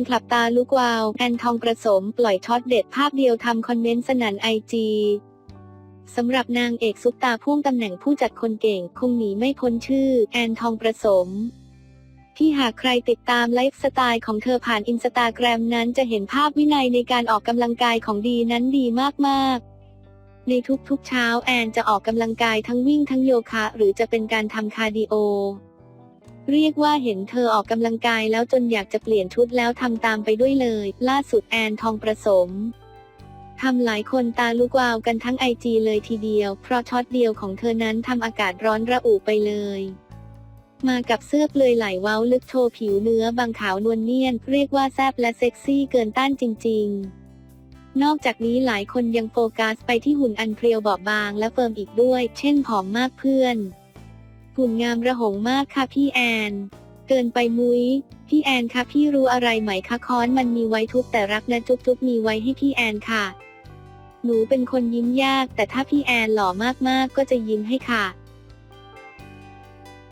นคลับตาลุกวาว แอนทองประสมปล่อยช็อตเด็ดภาพเดียวทำคอนเมนต์สนันไอจีสำหรับนางเอกซุปตาพุ่งตำแหน่งผู้จัดคนเก่ง คงหนีไม่พ้นชื่อ แอนทองประสม ที่หากใครติดตามไลฟ์สไตล์ของเธอผ่านอินสตาแกรมนั้นจะเห็นภาพวินัยในการออกกำลังกายของดีนั้นดีมากๆในทุกๆเช้าแอนจะออกกำลังกายทั้งวิ่งทั้งโยคะ หรือจะเป็นการทำคาร์ดิโอ เรียกว่าเห็นเธอออกกำลังกายแล้วจนอยากจะเปลี่ยนชุดแล้วทำตามไปด้วยเลย ล่าสุดแอนทองประสมทำหลายคนตาลุกวาวกันทั้งไอจีเลยทีเดียว เพราะช็อตเดียวของเธอนั้นทำอากาศร้อนระอุไปเลย มากับเสื้อเปลือยไหลเว้าลึกโชว์ผิวเนื้อบางขาวนวลเนียน เรียกว่าแซบและเซ็กซี่เกินต้านจริง ๆ นอกจากนี้หลายคนยังโฟกัสไปที่หุ่นอันเพรียวบอบบางและเฟิร์มอีกด้วย เช่นผอมมากเพื่อน หุ่นงามระหงมากค่ะพี่แอน เกินไปมุ้ย พี่แอนคะพี่รู้อะไรไหมคะค้อนมันมีไว้ทุกแต่รักนะจุ๊บจุ๊บมีไว้ให้พี่แอนค่ะ หนูเป็นคนยิ้มยาก แต่ถ้าพี่แอนหล่อมากๆก็จะยิ้มให้ค่ะ